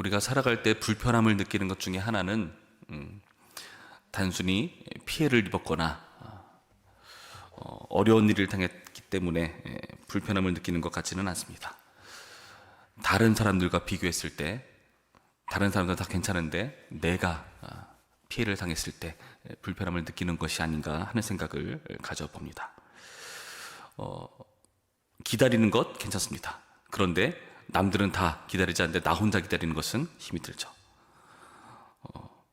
우리가 살아갈 때 불편함을 느끼는 것 중에 하나는 음, 단순히 피해를 입었거나 어, 어려운 일을 당했기 때문에 예, 불편함을 느끼는 것 같지는 않습니다. 다른 사람들과 비교했을 때 다른 사람들 다 괜찮은데 내가 아, 피해를 당했을 때 예, 불편함을 느끼는 것이 아닌가 하는 생각을 가져봅니다. 어, 기다리는 것 괜찮습니다. 그런데 남들은 다 기다리지 않는데 나 혼자 기다리는 것은 힘이 들죠. 어,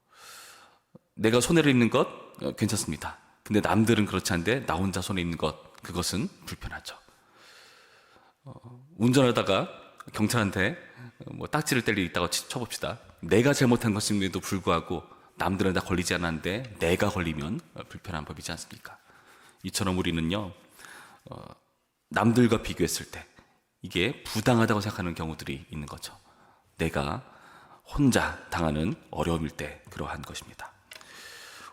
내가 손해를 입는 것 어, 괜찮습니다. 근데 남들은 그렇지 않은데 나 혼자 손해 입는 것 그것은 불편하죠. 어, 운전하다가 경찰한테 뭐 딱지를 때리 있다고 치- 쳐봅시다. 내가 잘못한 것임에도 불구하고 남들은 다 걸리지 않았는데 내가 걸리면 어, 불편한 법이지 않습니까? 이처럼 우리는요 어, 남들과 비교했을 때 이게 부당하다고 생각하는 경우들이 있는 거죠. 내가 혼자 당하는 어려움일 때 그러한 것입니다.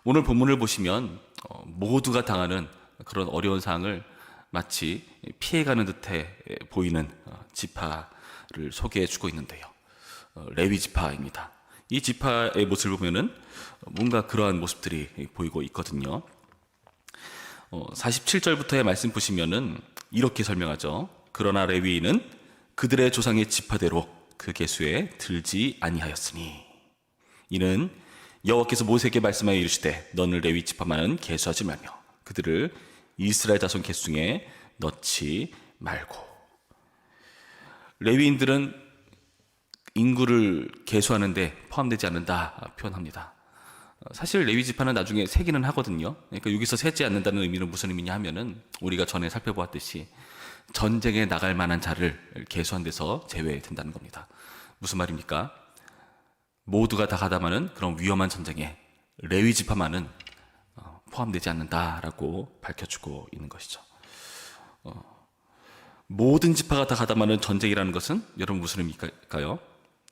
오늘 본문을 보시면 어, 모두가 당하는 그런 어려운 상황을 마치 피해가는 듯해 보이는 어, 지파를 소개해 주고 있는데요. 어, 레위 지파입니다. 이 지파의 모습을 보면은 뭔가 그러한 모습들이 보이고 있거든요. 어, 47절부터의 말씀 보시면은 이렇게 설명하죠. 그러나 레위인은 그들의 조상의 지파대로 그 계수에 들지 아니하였으니 이는 여호와께서 모세에게 말씀하여 이르시되 너는 레위 지파만은 계수하지 말며 그들을 이스라엘 자손 계수 중에 넣지 말고 레위인들은 인구를 계수하는데 포함되지 않는다 표현합니다. 어, 사실 레위 지파는 나중에 세기는 하거든요. 그러니까 여기서 세지 않는다는 의미는 무슨 의미냐 하면은 우리가 전에 살펴보았듯이 전쟁에 나갈 만한 자를 계수한 데서 제외된다는 겁니다. 무슨 말입니까? 모두가 다 가담하는 그런 위험한 전쟁에 레위 지파만은 어, 포함되지 않는다라고 밝혀주고 있는 것이죠. 어, 모든 지파가 다 가담하는 전쟁이라는 것은 여러분 무슨 의미일까요?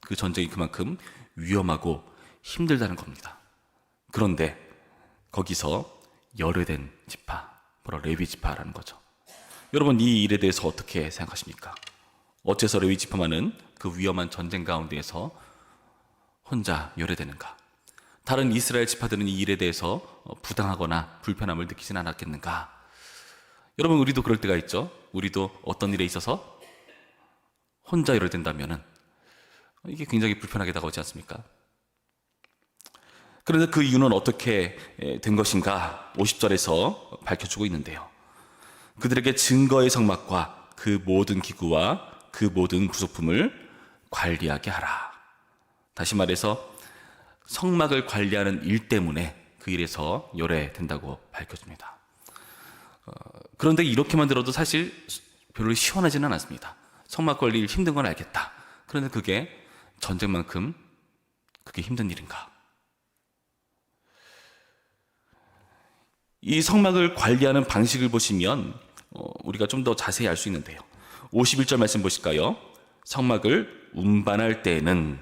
그 전쟁이 그만큼 위험하고 힘들다는 겁니다. 그런데 거기서 열외된 지파, 바로 레위 지파라는 거죠. 여러분 이 일에 대해서 어떻게 생각하십니까? 어째서 레위 지파만은 그 위험한 전쟁 가운데에서 혼자 열애되는가? 다른 이스라엘 지파들은 이 일에 대해서 어, 부당하거나 불편함을 느끼진 않았겠는가? 여러분 우리도 그럴 때가 있죠. 우리도 어떤 일에 있어서 혼자 열애된다면은 이게 굉장히 불편하게 다가오지 않습니까? 그런데 그 이유는 어떻게 에, 된 것인가? 50절에서 밝혀주고 있는데요. 그들에게 증거의 성막과 그 모든 기구와 그 모든 부속품을 관리하게 하라. 다시 말해서 성막을 관리하는 일 때문에 그 일에서 열애된다고 밝혀줍니다. 어, 그런데 이렇게만 들어도 사실 별로 시원하지는 않습니다. 성막 관리 일 힘든 건 알겠다. 그런데 그게 전쟁만큼 그게 힘든 일인가? 이 성막을 관리하는 방식을 보시면 어, 우리가 좀 더 자세히 알 수 있는데요. 51절 말씀 보실까요? 성막을 운반할 때에는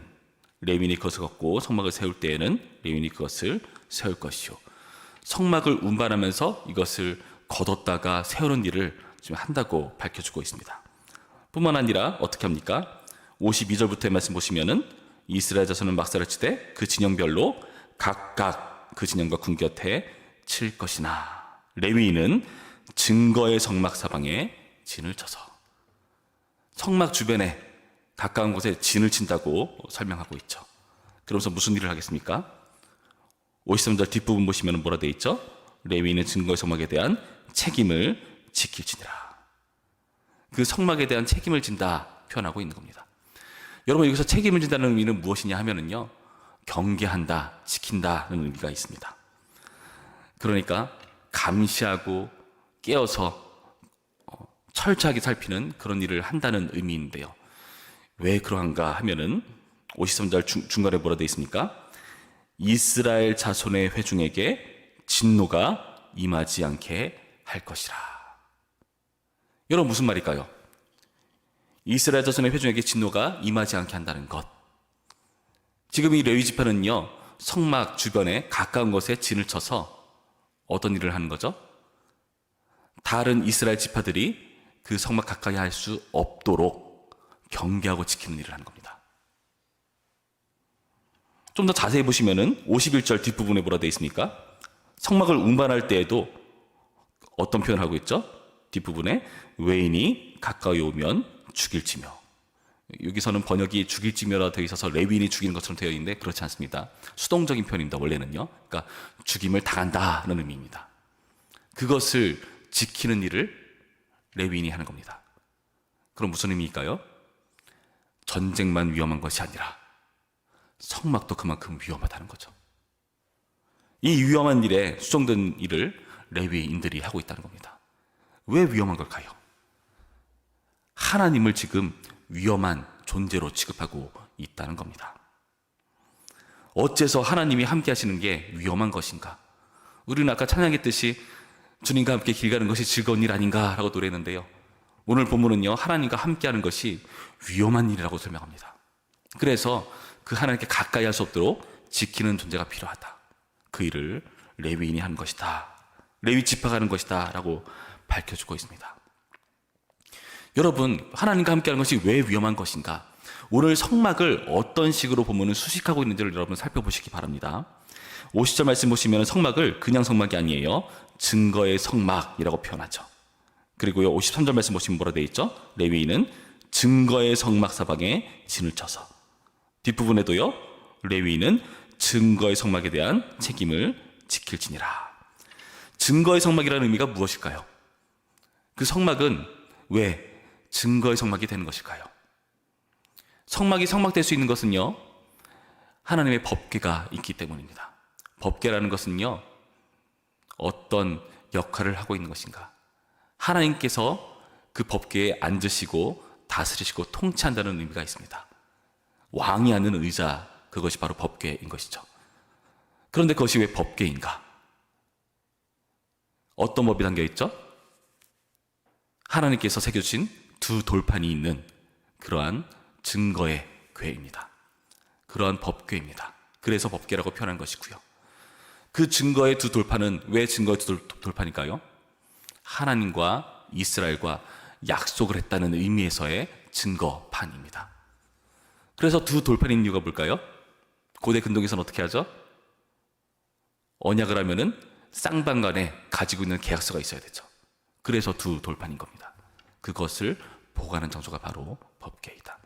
레윈이 그것을 걷고 성막을 세울 때에는 레윈이 그것을 세울 것이요. 성막을 운반하면서 이것을 걷었다가 세우는 일을 지금 한다고 밝혀주고 있습니다. 뿐만 아니라 어떻게 합니까? 52절부터의 말씀 보시면은 이스라엘 자손은 막사를 치되 그 진영별로 각각 그 진영과 궁 곁에 칠 것이나 레위인은 증거의 성막 사방에 진을 쳐서 성막 주변에 가까운 곳에 진을 친다고 설명하고 있죠. 그러면서 무슨 일을 하겠습니까? 53절 뒷부분 보시면 뭐라 되어 있죠? 레위인은 증거의 성막에 대한 책임을 지킬지니라. 그 성막에 대한 책임을 진다 표현하고 있는 겁니다. 여러분 여기서 책임을 진다는 의미는 무엇이냐 하면은요. 경계한다, 지킨다는 의미가 있습니다. 그러니까 감시하고 깨어서 어, 철저하게 살피는 그런 일을 한다는 의미인데요. 왜 그러한가 하면은 53절 중, 중간에 뭐라 되어 있습니까? 이스라엘 자손의 회중에게 진노가 임하지 않게 할 것이라. 여러분 무슨 말일까요? 이스라엘 자손의 회중에게 진노가 임하지 않게 한다는 것. 지금 이 레위 지파는요 성막 주변에 가까운 곳에 진을 쳐서 어떤 일을 하는 거죠? 다른 이스라엘 지파들이 그 성막 가까이 할 수 없도록 경계하고 지키는 일을 하는 겁니다. 좀 더 자세히 보시면은 51절 뒷부분에 뭐라 되어 있습니까? 성막을 운반할 때에도 어떤 표현을 하고 있죠? 뒷부분에 외인이 가까이 오면 죽일지며 여기서는 번역이 죽일지며라 되어 있어서 레위인이 죽이는 것처럼 되어 있는데 그렇지 않습니다. 수동적인 표현입니다. 원래는요. 그러니까 죽임을 당한다는 의미입니다. 그것을 지키는 일을 레위인이 하는 겁니다. 그럼 무슨 의미일까요? 전쟁만 위험한 것이 아니라 성막도 그만큼 위험하다는 거죠. 이 위험한 일에 수정된 일을 레위인들이 하고 있다는 겁니다. 왜 위험한 걸까요? 하나님을 지금 위험한 존재로 취급하고 있다는 겁니다. 어째서 하나님이 함께 하시는 게 위험한 것인가? 우리는 아까 찬양했듯이 주님과 함께 길 가는 것이 즐거운 일 아닌가라고 노래했는데요. 오늘 본문은요, 하나님과 함께 하는 것이 위험한 일이라고 설명합니다. 그래서 그 하나님께 가까이 할 수 없도록 지키는 존재가 필요하다. 그 일을 레위인이 하는 것이다. 레위 지파가 하는 것이다. 라고 밝혀주고 있습니다. 여러분, 하나님과 함께 하는 것이 왜 위험한 것인가? 오늘 성막을 어떤 식으로 보면 수식하고 있는지를 여러분 살펴보시기 바랍니다. 50절 말씀 보시면 성막을 그냥 성막이 아니에요. 증거의 성막이라고 표현하죠. 그리고요, 53절 말씀 보시면 뭐라 되어 있죠? 레위인은 증거의 성막 사방에 진을 쳐서. 뒷부분에도요, 레위인은 증거의 성막에 대한 책임을 지킬지니라. 증거의 성막이라는 의미가 무엇일까요? 그 성막은 왜 증거의 성막이 되는 것일까요? 성막이 성막될 수 있는 것은요, 하나님의 법궤가 있기 때문입니다. 법궤라는 것은요, 어떤 역할을 하고 있는 것인가? 하나님께서 그 법궤에 앉으시고 다스리시고 통치한다는 의미가 있습니다. 왕이 앉는 의자, 그것이 바로 법궤인 것이죠. 그런데 그것이 왜 법궤인가? 어떤 법이 담겨 있죠? 하나님께서 새겨주신 두 돌판이 있는 그러한 증거의 궤입니다. 그러한 법궤입니다. 그래서 법궤라고 표현한 것이고요. 그 증거의 두 돌판은 왜 증거의 두 돌- 돌판일까요? 하나님과 이스라엘과 약속을 했다는 의미에서의 증거판입니다. 그래서 두 돌판인 이유가 뭘까요? 고대 근동에서는 어떻게 하죠? 언약을 하면은 쌍방간에 가지고 있는 계약서가 있어야 되죠. 그래서 두 돌판인 겁니다. 그것을 보관하는 장소가 바로 법궤이다.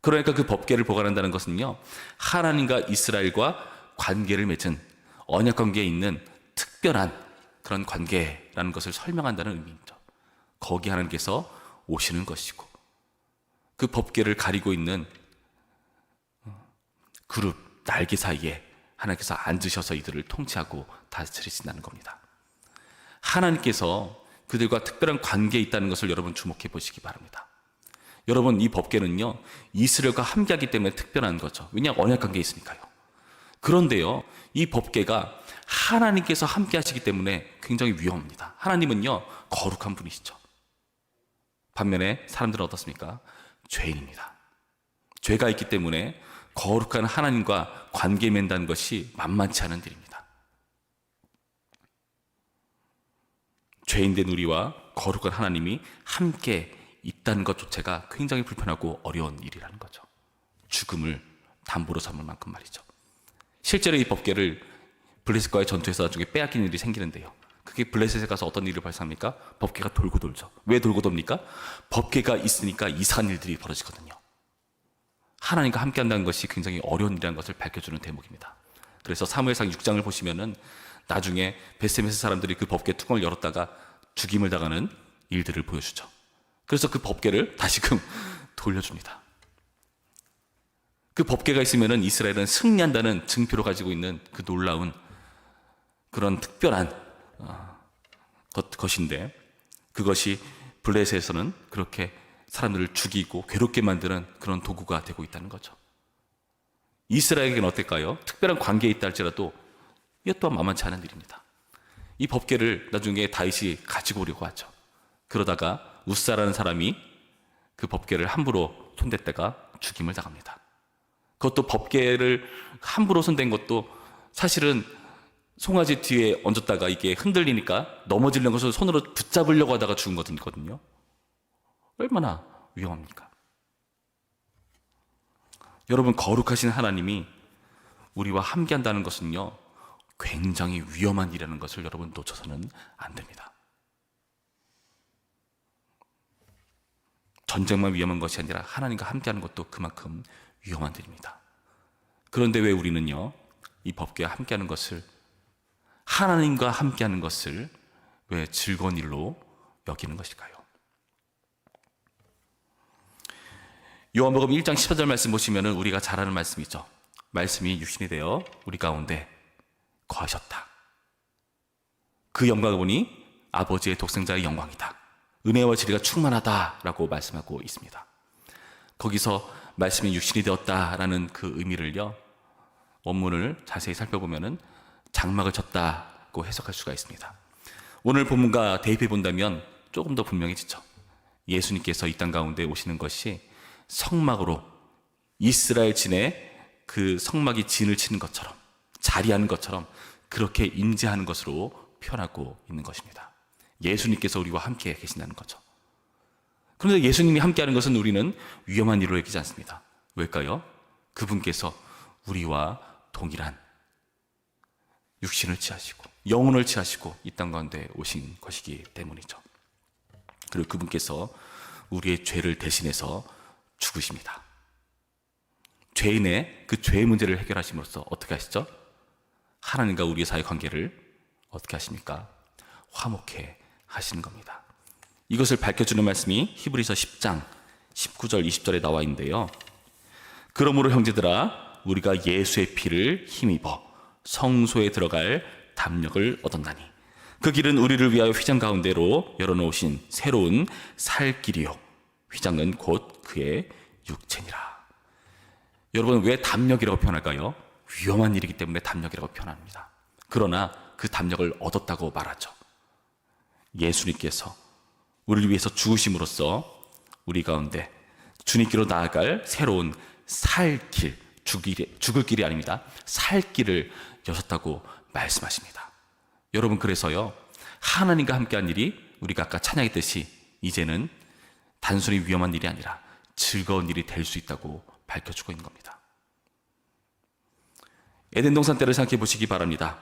그러니까 그 법궤를 보관한다는 것은요, 하나님과 이스라엘과 관계를 맺은 언약 관계에 있는 특별한 그런 관계라는 것을 설명한다는 의미입니다. 거기 하나님께서 오시는 것이고, 그 법궤를 가리고 있는 그룹 날개 사이에 하나님께서 앉으셔서 이들을 통치하고 다스리신다는 겁니다. 하나님께서 그들과 특별한 관계에 있다는 것을 여러분 주목해 보시기 바랍니다. 여러분 이 법궤는요 이스라엘과 함께하기 때문에 특별한 거죠. 왜냐 언약 관계에 있으니까요. 그런데요 이 법궤가 하나님께서 함께 하시기 때문에 굉장히 위험합니다. 하나님은요 거룩한 분이시죠. 반면에 사람들은 어떻습니까? 죄인입니다. 죄가 있기 때문에 거룩한 하나님과 관계 맺는다는 것이 만만치 않은 일입니다. 죄인된 우리와 거룩한 하나님이 함께 있다는 것조차가 굉장히 불편하고 어려운 일이라는 거죠. 죽음을 담보로 삼을 만큼 말이죠. 실제로 이 법계를 블레셋과의 전투에서 나중에 빼앗긴 일이 생기는데요. 그게 블레셋에 가서 어떤 일을 발생합니까? 법계가 돌고 돌죠. 왜 돌고 돕니까? 법계가 있으니까 이상한 일들이 벌어지거든요. 하나님과 함께 한다는 것이 굉장히 어려운 일이라는 것을 밝혀주는 대목입니다. 그래서 사무엘상 6장을 보시면은 나중에 베세메스 사람들이 그 법궤 뚜껑을 열었다가 죽임을 당하는 일들을 보여주죠. 그래서 그 법궤를 다시금 돌려줍니다. 그 법궤가 있으면은 이스라엘은 승리한다는 증표로 가지고 있는 그 놀라운 그런 특별한 어, 것, 것인데 그것이 블레셋에서는 그렇게 사람들을 죽이고 괴롭게 만드는 그런 도구가 되고 있다는 거죠. 이스라엘에게는 어떨까요? 특별한 관계에 있다 할지라도 이것 또한 만만치 않은 일입니다. 이 법계를 나중에 다윗이 가지고 오려고 하죠. 그러다가 우사라는 사람이 그 법계를 함부로 손댔다가 죽임을 당합니다. 그것도 법계를 함부로 손댄 것도 사실은 송아지 뒤에 얹었다가 이게 흔들리니까 넘어지려는 것을 손으로 붙잡으려고 하다가 죽은 거거든요. 얼마나 위험합니까? 여러분 거룩하신 하나님이 우리와 함께 한다는 것은요, 굉장히 위험한 일이라는 것을 여러분 놓쳐서는 안 됩니다. 전쟁만 위험한 것이 아니라 하나님과 함께하는 것도 그만큼 위험한 일입니다. 그런데 왜 우리는요, 이 법궤와 함께하는 것을 하나님과 함께하는 것을 왜 즐거운 일로 여기는 것일까요? 요한복음 1장 14절 말씀 보시면은 우리가 잘 아는 말씀이죠. 말씀이 육신이 되어 우리 가운데 거하셨다. 그 영광을 보니 아버지의 독생자의 영광이다. 은혜와 진리가 충만하다라고 말씀하고 있습니다. 거기서 말씀이 육신이 되었다라는 그 의미를요. 원문을 자세히 살펴보면은 장막을 쳤다고 해석할 수가 있습니다. 오늘 본문과 대입해 본다면 조금 더 분명해지죠. 예수님께서 이 땅 가운데 오시는 것이 성막으로 이스라엘 진에 그 성막이 진을 치는 것처럼 자리하는 것처럼 그렇게 임재하는 것으로 표현하고 있는 것입니다. 예수님께서 우리와 함께 계신다는 거죠. 그런데 예수님이 함께하는 것은 우리는 위험한 일로 여기지 않습니다. 왜일까요? 그분께서 우리와 동일한 육신을 취하시고 영혼을 취하시고 이 땅 가운데 오신 것이기 때문이죠. 그리고 그분께서 우리의 죄를 대신해서 죽으십니다. 죄인의 그 죄의 문제를 해결하심으로써 어떻게 하시죠? 하나님과 우리의 사이 관계를 어떻게 하십니까? 화목해 하시는 겁니다. 이것을 밝혀주는 말씀이 히브리서 10장 19절 20절에 나와 있는데요. 그러므로 형제들아 우리가 예수의 피를 힘입어 성소에 들어갈 담력을 얻었나니 그 길은 우리를 위하여 휘장 가운데로 열어놓으신 새로운 살 길이요 휘장은 곧 그의 육체니라. 여러분 왜 담력이라고 표현할까요? 위험한 일이기 때문에 담력이라고 표현합니다. 그러나 그 담력을 얻었다고 말하죠. 예수님께서 우리를 위해서 죽으심으로써 우리 가운데 주님께로 나아갈 새로운 살 길, 죽일, 죽을 길이 아닙니다. 살 길을 여셨다고 말씀하십니다. 여러분, 그래서요, 하나님과 함께한 일이 우리가 아까 찬양했듯이 이제는 단순히 위험한 일이 아니라 즐거운 일이 될 수 있다고 밝혀주고 있는 겁니다. 에덴 동산 때를 생각해 보시기 바랍니다.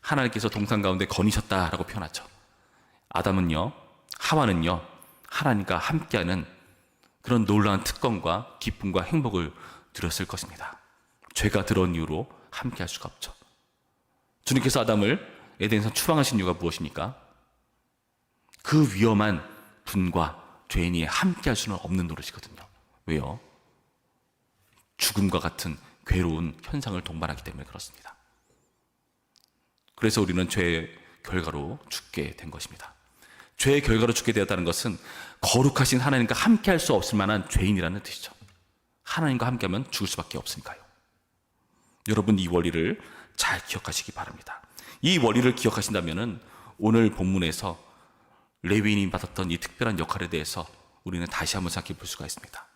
하나님께서 동산 가운데 거니셨다라고 표현하죠. 아담은요, 하와는요, 하나님과 함께하는 그런 놀라운 특권과 기쁨과 행복을 누렸을 것입니다. 죄가 들어온 이후로 함께할 수가 없죠. 주님께서 아담을 에덴에서 추방하신 이유가 무엇입니까? 그 위험한 분과 죄인이 함께할 수는 없는 노릇이거든요. 왜요? 죽음과 같은 괴로운 현상을 동반하기 때문에 그렇습니다. 그래서 우리는 죄의 결과로 죽게 된 것입니다. 죄의 결과로 죽게 되었다는 것은 거룩하신 하나님과 함께 할 수 없을 만한 죄인이라는 뜻이죠. 하나님과 함께 하면 죽을 수밖에 없으니까요. 여러분 이 원리를 잘 기억하시기 바랍니다. 이 원리를 기억하신다면 오늘 본문에서 레위인이 받았던 이 특별한 역할에 대해서 우리는 다시 한번 생각해 볼 수가 있습니다.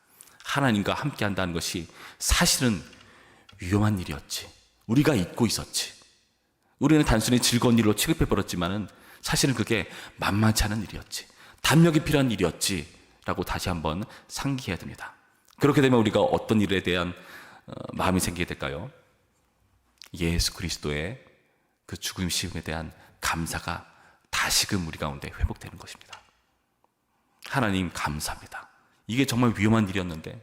하나님과 함께 한다는 것이 사실은 위험한 일이었지. 우리가 잊고 있었지. 우리는 단순히 즐거운 일로 취급해 버렸지만은 사실은 그게 만만치 않은 일이었지. 담력이 필요한 일이었지. 라고 다시 한번 상기해야 됩니다. 그렇게 되면 우리가 어떤 일에 대한 어, 마음이 생기게 될까요? 예수 그리스도의 그 죽음 시음에 대한 감사가 다시금 우리 가운데 회복되는 것입니다. 하나님 감사합니다. 이게 정말 위험한 일이었는데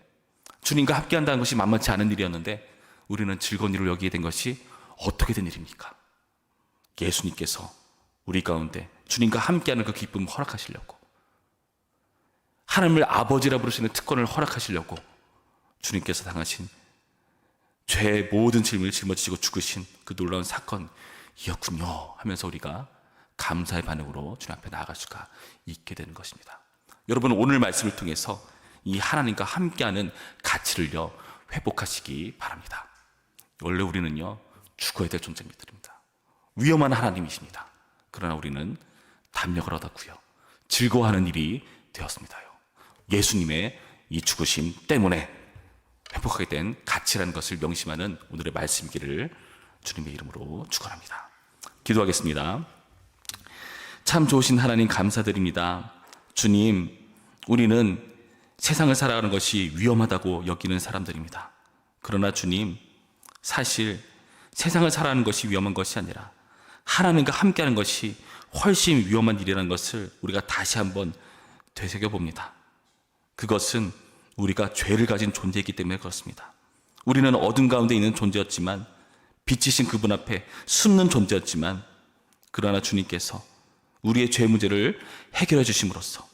주님과 함께 한다는 것이 만만치 않은 일이었는데 우리는 즐거운 일을 여기게 된 것이 어떻게 된 일입니까? 예수님께서 우리 가운데 주님과 함께하는 그 기쁨을 허락하시려고 하나님을 아버지라 부르시는 특권을 허락하시려고 주님께서 당하신 죄의 모든 짐을 짊어지시고 죽으신 그 놀라운 사건이었군요 하면서 우리가 감사의 반응으로 주님 앞에 나아갈 수가 있게 되는 것입니다. 여러분 오늘 말씀을 통해서 이 하나님과 함께하는 가치를요 회복하시기 바랍니다. 원래 우리는요 죽어야 될 존재입니다. 위험한 하나님이십니다. 그러나 우리는 담력을 얻었고요 즐거워하는 일이 되었습니다요. 예수님의 이 죽으심 때문에 회복하게 된 가치라는 것을 명심하는 오늘의 말씀기를 주님의 이름으로 축원합니다. 기도하겠습니다. 참 좋으신 하나님 감사드립니다. 주님, 우리는 세상을 살아가는 것이 위험하다고 여기는 사람들입니다. 그러나 주님, 사실 세상을 살아가는 것이 위험한 것이 아니라 하나님과 함께하는 것이 훨씬 위험한 일이라는 것을 우리가 다시 한번 되새겨 봅니다. 그것은 우리가 죄를 가진 존재이기 때문에 그렇습니다. 우리는 어둠 가운데 있는 존재였지만 빛이신 그분 앞에 숨는 존재였지만 그러나 주님께서 우리의 죄 문제를 해결해 주심으로써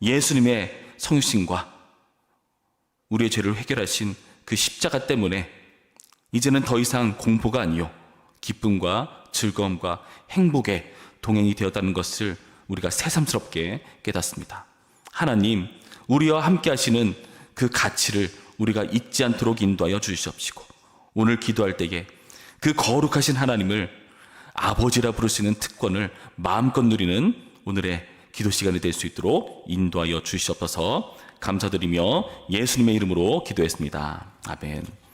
예수님의 성신과 우리의 죄를 해결하신 그 십자가 때문에 이제는 더 이상 공포가 아니요 기쁨과 즐거움과 행복의 동행이 되었다는 것을 우리가 새삼스럽게 깨닫습니다. 하나님, 우리와 함께 하시는 그 가치를 우리가 잊지 않도록 인도하여 주시옵시고 오늘 기도할 때에 그 거룩하신 하나님을 아버지라 있는 특권을 마음껏 누리는 오늘의 기도 시간이 될 수 있도록 인도하여 주시옵소서 감사드리며 예수님의 이름으로 기도했습니다. 아멘.